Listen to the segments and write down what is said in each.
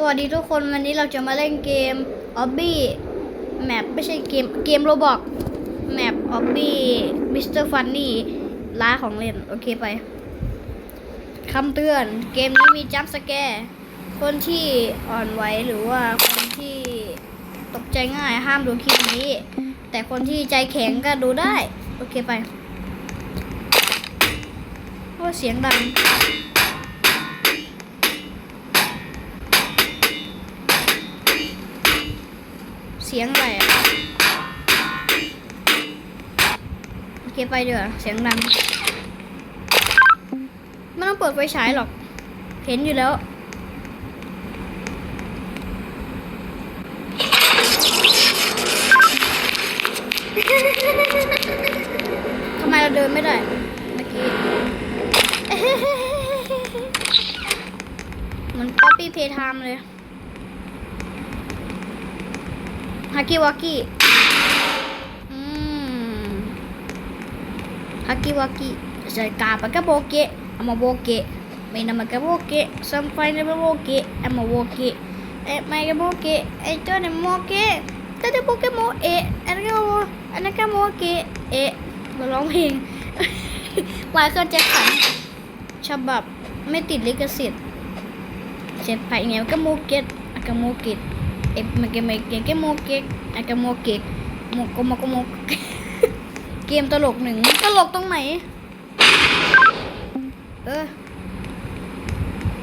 สวัสดีทุกคนวันนี้เราจะมาเล่นเกม o b b y แมปไม่ใช่เกมเกมโรบอกแมป o b b y Mr. Funny ร้านของเล่น โอเคไปคำเตือนเกมนี้มีจัมป์สแกร์คนที่อ่อนไหวหรือว่าคนที่ตกใจง่ายห้ามดูคลิปนี้ แต่คนที่ใจแข็งก็ดูได้ โอเคไปโอ้เสียงดัง เสียงอะไรอะโอเคไปเดี๋ยวาเสียงดังไม่ต้องเปิดไฟฉายหรอก เห็นอยู่แล้วทำไมเราเดินไม่ได้เมื่อกี้ เหมือนป๊อปปี้เพย์ไทม์เลย ฮากิวากิอืมฮากิวากิใส่กาปากะโบเกะอามาโบเกะไม่นามากะโบเกะซัมไฟเนโบเกะอามาโบเกะเอ๊ะไม่กะโบเกะไอ้เจ้าเนี่ยโมเกะแต่เดี๋ยวโบเกะโมเอะอันนั้นก็โมอันนั้นก็โมเกะเอ๊ะมาร้องเพลงไมเคิลแจ็คสันฉบับไม่ติดลิขสิทธิ์เจ็ดไปเนี่ยก็โมเกะอากาโมเกะ eh make make ke mo ke อะกะโมเกะโมโกโมโกโมเกมตลกหนึ่งตลกตรงไหน เออ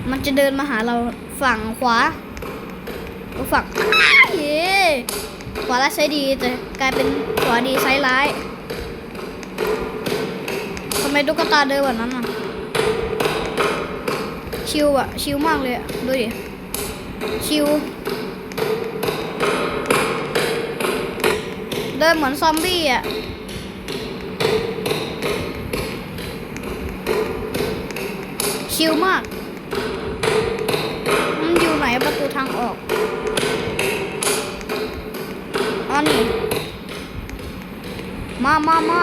มันจะเดินมาหาเราฝั่งขวาก็ฝั่งอ้ยเย่ขวาร้ายใช้ดีแต่กลายเป็นขวาดีใช้ร้ายทำไมตุ๊กตาเดินแบบนั้นอะ ชิวอะ ชิวมากเลยอะดูดิ ชิว เดินเหมือนซอมบี้อะชิลมาก มันอยู่ไหนประตูทางออกอ๋อนี่มามามา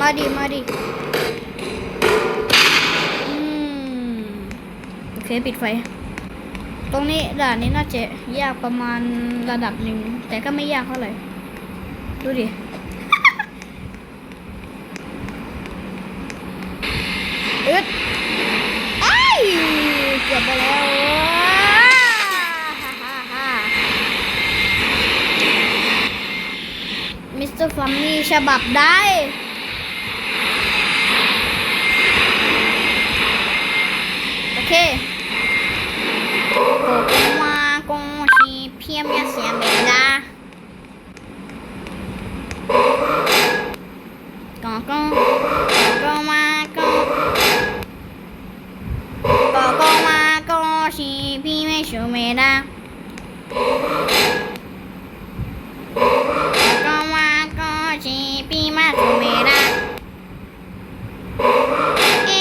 มาดิ มาดิอืมโอเค ปิดไฟ ตรงนี้ด่านนี้น่าจะยากประมาณระดับหนึ่ง แต่ก็ไม่ยากเท่าไหร่ ดูดิอึดไอ้ยเกือบไปแล้วมิสเตอร์ฟัมมี่ฉบับได้โอเค โกโกวาโกชิเพียมยาเสียเบลา โกโกโกมาโกโกโกวาโกชิพี่ไม่ชูเมดาโกวาโกชิพี่มาชูเมดา A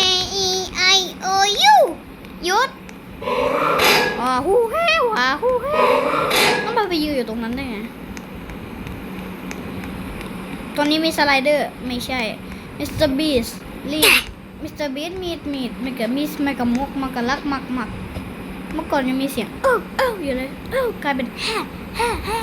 E I O U หยุด อ่าฮู้แฮ่ว่ะฮู้แฮ่ต้องไปไปยืนอยู่ตรงนั้นได้ไงตอนนี้มี สไลเดอร์ไม่ใช่มิสเตอร์บีสลีมิสเตอร์บีสมีดมีดไม่กับมิสไม่กับมกมากับลักมักมักเมื่อก่อนยังมีเสียงเอ้าเอ้าอยู่เลยเอ้ากลายเป็นแฮ่แฮ่แฮ่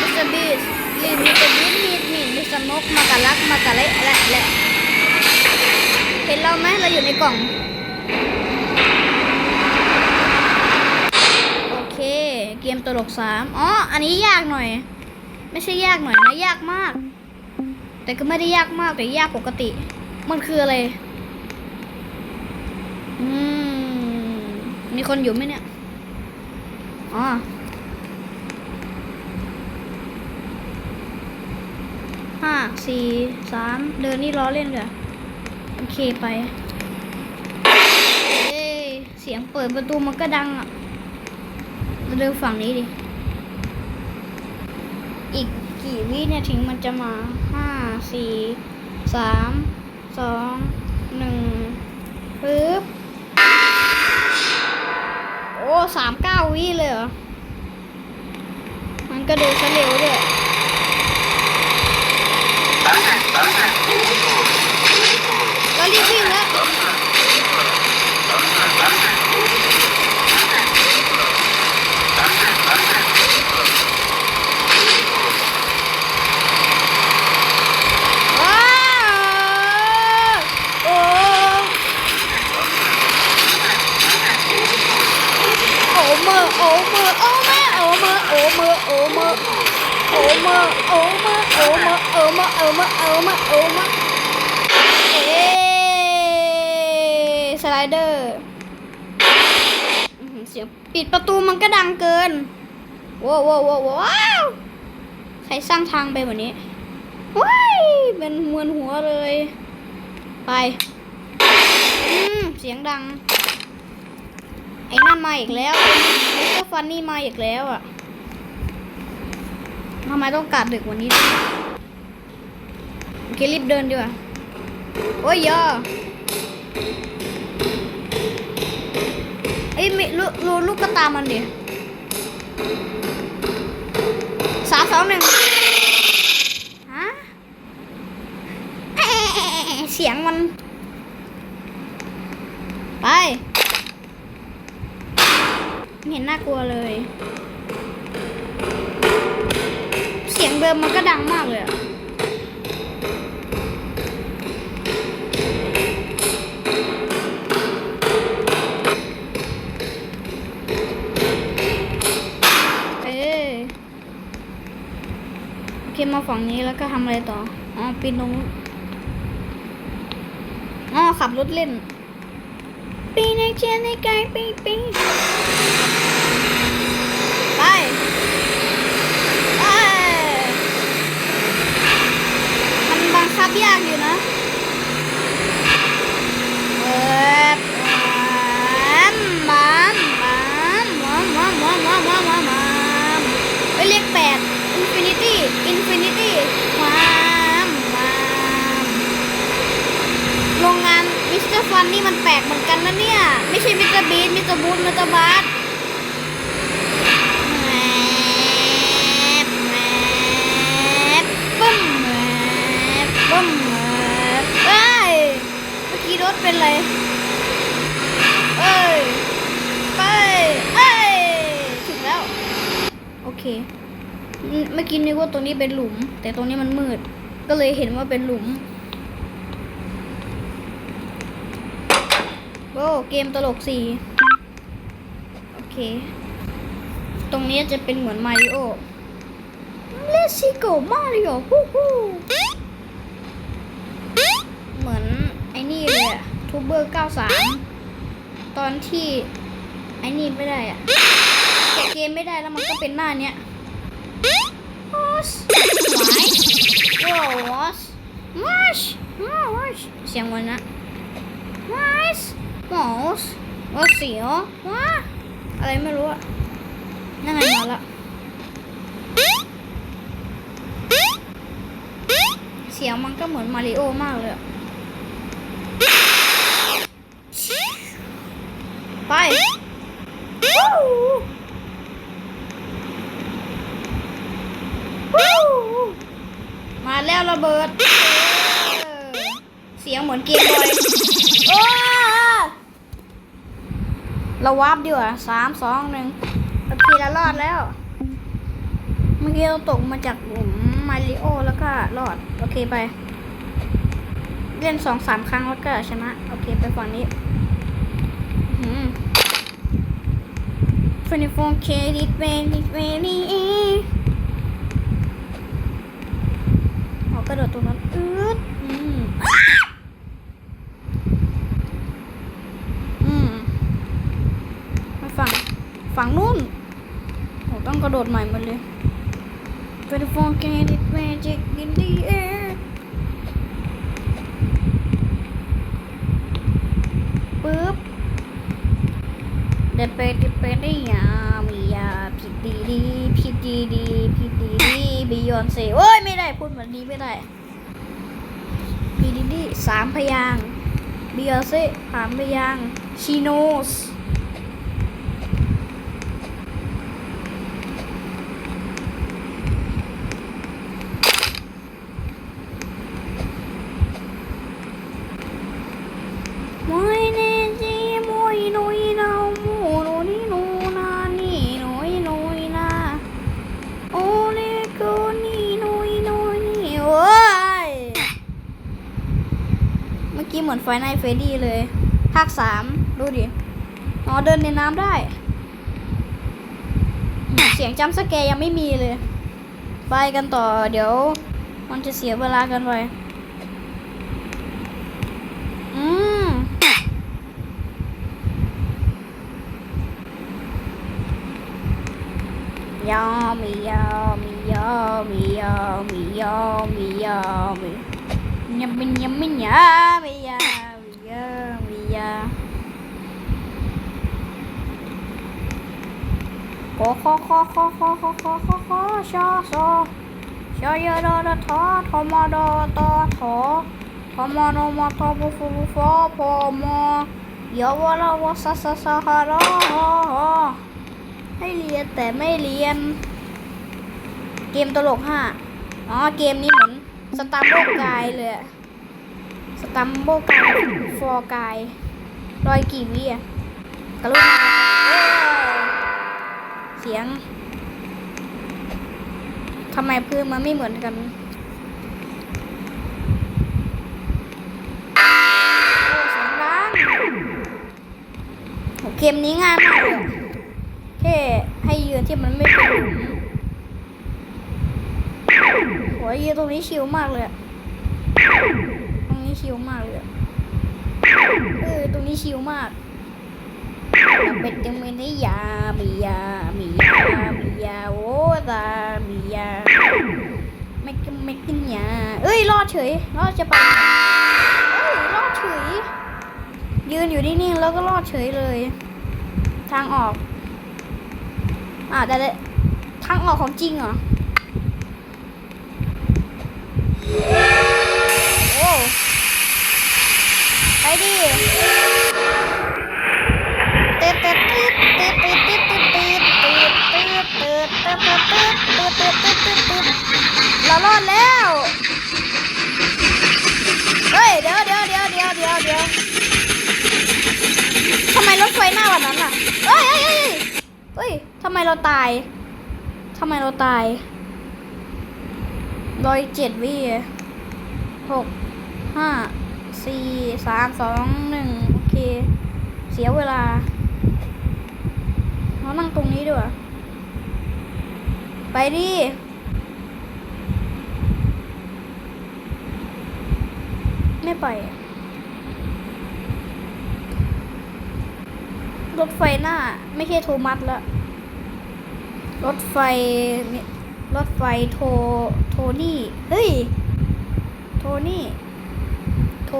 มิสเตอร์บีสลีมิสเตอร์บีสมีดมีดมิสเตอร์มกมากับลักมากับเละและและเห็นเราไหมเราอยู่ในกล่อง โอเค เกมตลกสามอ๋อ อันนี้ยากหน่อย ไม่ใช่ยากหน่อยนะ ยากมาก แต่ก็ไม่ได้ยากมากแต่ยากปกติ มันคืออะไร อืม มีคนอยู่ไหมเนี่ย อ๋อห้าสี่สามเดินนี่ล้อเล่นเลยโอเคไปเอ้เสียงเปิดประตูมันก็ดังอะ เดินฝั่งนี้ดิ อีกกี่วิเนี่ยถึงมันจะมาห้าสี่สามสองหนึ่งปึ๊บ โอ้สามเก้าวิเลยเหรอ มันก็เดินซะเร็วด้วย แล้วรีบวิ่งแล้วว้าวโอ้โอ้เมอโอ้เมอโอ้แม่โอ้เมอโอ้เมอโอ้เมอโอ้เมอโอ้เมอโอ้เมอโอ้เมอโอ้เมอโอ้เออมอเอสไลเดอร์เสียงปิดประตูมันก็ดังเกินว้าวว้าวว้าวว้าวใครสร้างทางไปแบบนี้ว้ายเป็นมวนหัวเลย ไปเสียงดัง ไอ้นั่นมาอีกแล้วมิสเตอร์ฟันนี่มาอีกแล้วอะทำไมต้องกัดดึกวันนี้ โอเครีบเดินดีกว่า โอ้ยอยาเอ้ยไม่รู้รู้ลูกกระตามมันดิสามสองหนึ่งฮะเสียงมัน ไปไม่เห็นน่ากลัวเลย เสียงเดิมมันก็ดังมากเลยอะเออโอ เคมาฝั่งนี้แล้วก็ทำอะไรต่อ อ๋อปีนลงนู้นอ๋อขับรถเล่น ปีในเชียในไกลปีปีไปไปมันบังคับยากอยู่นะเปิด นนี่มันแปลกเหมือนกันนะเนี่ย ไม่ใช่มิสเตอร์บีนมิสเตอร์บูนมิสเตอร์บาร์แหมแหมปึ้มแหมปึ้มแมเอ้ยเมื่อกี้รถเป็นไร เอ้ย ไป เอ้ย ถึงแล้ว โอเค เมื่อกี้นึกว่าตรงนี้เป็นหลุม แต่ตรงนี้มันมืด ก็เลยเห็นว่าเป็นหลุม โอ้เกมตลกสี่โอเค ตรงนี้จะเป็นเหมือนมาริโอ Let's go Mario ฮู้ฮู้เหมือนไอ้นี่เลยอะทูเบอร์93ตอนที่ไอ้นี่ไม่ได้อะแกะเกมไม่ได้แล้วมันก็เป็นหน้าเนี้ย What? Why? What? What? What? เสียงวันนะ What? What? What เสียวว้าอะไรไม่รู้อะนั่นไงมาละเสียงมันก็เหมือนมาริโอมากเลยไปมาแล้วระเบิดเออเสียงเหมือนเกมบอยโอ้ เราวาร์ปดีกว่าสามสองหนึ่งโอเคเรารอดแล้ว เมื่อกี้เราตกมาจากหลุมมาริโอแล้วก็รอด โอเคไป เล่นสองสามครั้งแล้วก็ชนะ โอเคไปฝั่งนี้อืม 24K ดิดเวนดิดเวนี่ออกกระโดดตรงนั้นอืดอืมอืมมาฝั่งฝั่งนู้นโหต้องกระโดดใหม่หมดเลย 24K did magic in the air ปึ๊บเดเปเดเปได้ยามียาผิดดีดีผิดดีดีผิดดีดีบิยอนเซ่โอ้ยไม่ได้พูดเหมือนนี้ไม่ได้ผิดดีดีสามพยางบิยอนเซ่สามพยางชีโนส เหมือน ไฟในเฟรดี้เลย ภาคสามดูดิอ๋อเดินในน้ำได้ เสียงจัมสแกร์ยังไม่มีเลย ไปกันต่อเดี๋ยว มันจะเสียเวลากันไปอืมยามียามียามียามียามียามี ยามียามียามียามียามียาขอขอขอขอขอขอขอขอขอชอชอชอยดอดทอทอมอดอตอทอทอมอนมอทอปุฟุฟอพอมอยาวลาวสสสหรอให้เรียนแต่ไม่เรียน เกมตลกห้าอ๋อ เกมนี้เหมือน สตัมโบกายเลยสตัมโบกายฟอร์กายรอยกี่วิอะกรุณาเอ้ยเสียงทำไมพื้นมันไม่เหมือนกันโอ้เสียงดังโหเกมนี้ง่ายมากเลยแค่ให้ยืนที่มันไม่เป็น หลุมโหยืนตรงนี้ชิลมากเลย ตรงนี้ชิลมากเลยเออตรงนี้ชิลมากเป็นจังเมนี่ยา มียา มียา มียา โอ้ตามียา ไม่กินไม่กินยา เอ้ย รอดเฉย รอดจะไปเอ้ย รอดเฉย ยืนอยู่นิ่งๆแล้วก็รอดเฉยเลย ทางออก อ่าแต่ทางออกของจริงเหรอ โอ้ไปดิตืดตืดตืดตืดตืดตืดตืดตืดตืดตืดตืดตืดตืดตืดตืดตืดตืดตืดเรารอดแล้วเฮ้ยเดี๋ยวเดี๋ยวเดี๋ยวเดี๋ยวเดี๋ยวเดี๋ยวทำไมรถไฟหน้าวันนั้นอะเฮ้ยเฮ้ยเฮ้ยเฮ้ยทำไมเราตายทำไมเราตาย ร้อยเจ็ดวิหกห้าสี่สามสองหนึ่งโอเค เสียเวลาเรานั่งตรงนี้ด้วยไปดิไม่ไปรถไฟหน้า ไม่ใช่โทมัสแล้วรถไฟรถไฟโท โทนี่ เฮ้ย โทนี่ โท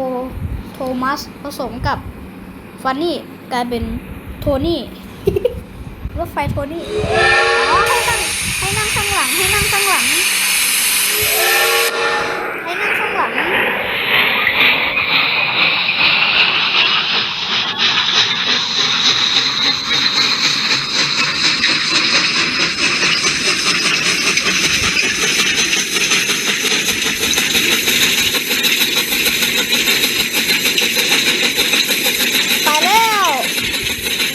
โทมัสผสมกับฟันนี่กลายเป็นโทนี่ รถไฟโทนี่ อ๋อ ให้นั่ง ให้นั่งข้างหลัง ให้นั่งข้างหลัง ให้นั่งข้างหลัง ไปแล้ว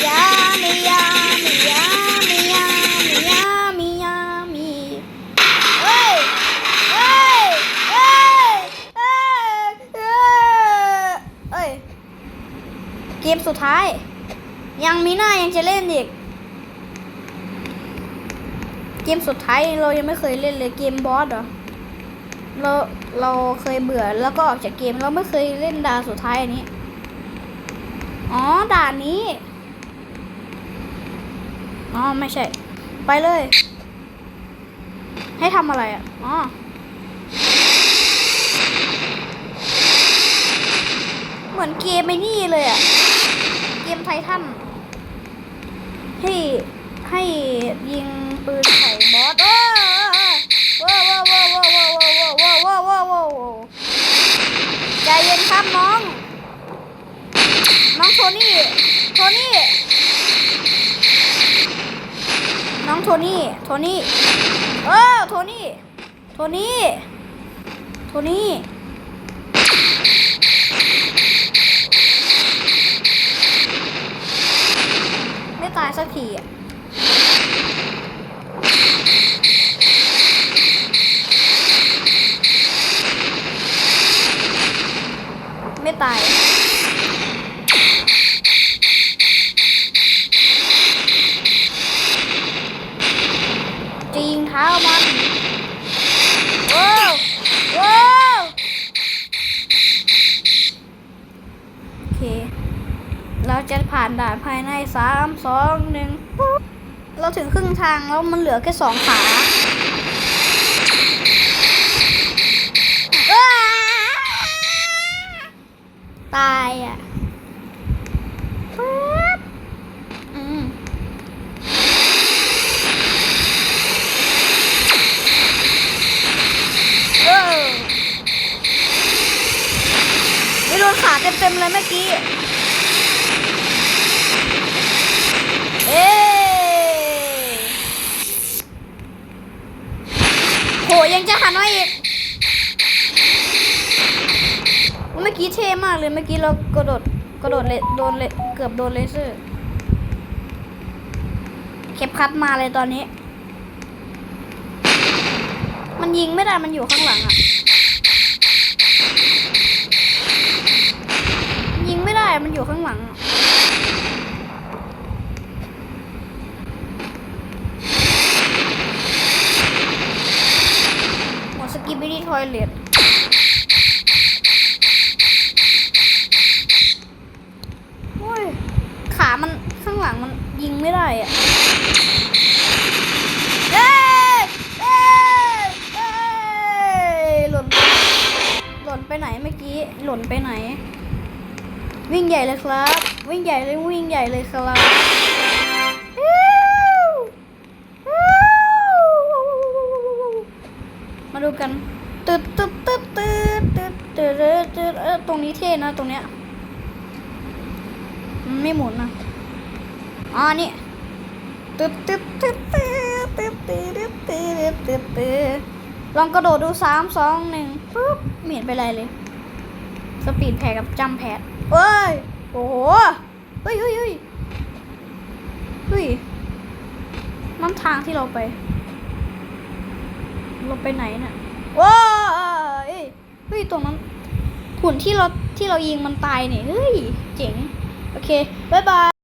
ยามียามียามียามียามียามีเฮ้ยเฮ้ยเฮ้ยเฮ้ยเฮ้ยเอ้ยเกม สุดท้าย ยังมีหน้ายังจะเล่นอีก เกมสุดท้ายเรายังไม่เคยเล่นเลยเกมบอสเหรอเราเราเคยเบื่อแล้วก็ออกจากเกมเราไม่เคยเล่นดาวสุดท้ายอันนี้ อ๋อด่านนี้ อ๋อไม่ใช่ ไปเลย ให้ทำอะไรอะ อ๋อเหมือนเกมไอ้นี่เลยอะ เกมไททันให้ให้ยิงปืนใส่บอสโอ้ว้าวว้าวว้าวว้าวว้าวว้าวว้าวว้าวว้าวว้าวใจเย็นครับน้อง น้องโทนี่โทนี่น้องโทนี่โทนี่เออโทนี่โทนี่โทนี่ ไม่ตาย สักทีอะไม่ตาย จะยิงเท้ามันว้าวว้าวโอเค เราจะผ่านด่านภายในสามสอง หนึ่งปุ๊บเราถึงครึ่งทางแล้วมันเหลือแค่สองขาว้าตายอะปุ๊บอืมเออไม่โดนขาเต็มๆเลยเมื่อกี้ เอ้โหยังจะหันมาอีกเมื่อกี้เท่มากเลยเมื่อกี้เรากระโดดกระโดดเลยโดนเลยเกือบโดนเลเซอร์เข็บคัดมาเลยตอนนี้ มันยิงไม่ได้มันอยู่ข้างหลังอะยิงไม่ได้มันอยู่ข้างหลังอะหมดสกิปปี้ทอยเลตโอ้ย ขามันข้างหลังมันยิงไม่ได้อะเอ้ยเอ้ยเอ้ยหล่น หล่นไปไหนเมื่อกี้ หล่นไปไห นวิ่งใหญ่เลยครับ วิ่งใหญ่เลยวิ่งใหญ่เลยครับ นี้เท่นะตรงเนี้ยมันไม่หมุนนะอ๋อนี่ตึ๊ดตึ๊ดตึ๊ดตึ๊ดตึ๊ดตึ๊ดตึ๊ดตึ๊ดตึ๊ดตึ๊ดลองกระโดดดูสามสองหนึ่งปุ๊บไม่เห็นไปนไรเลย สปีดแพดกับจัมแพดเอ้ย โอ้โหเฮ้ยเฮ้ยเฮ้ยเฮ้ยน้ำทางที่เราไป เราไปไหนน่ะว้ายเฮ้ย ตรงนั้น หุ่นที่เราที่เรายิงมันตายเนี่ยเฮ้ยเจ๋ง โอเค บ๊ายบาย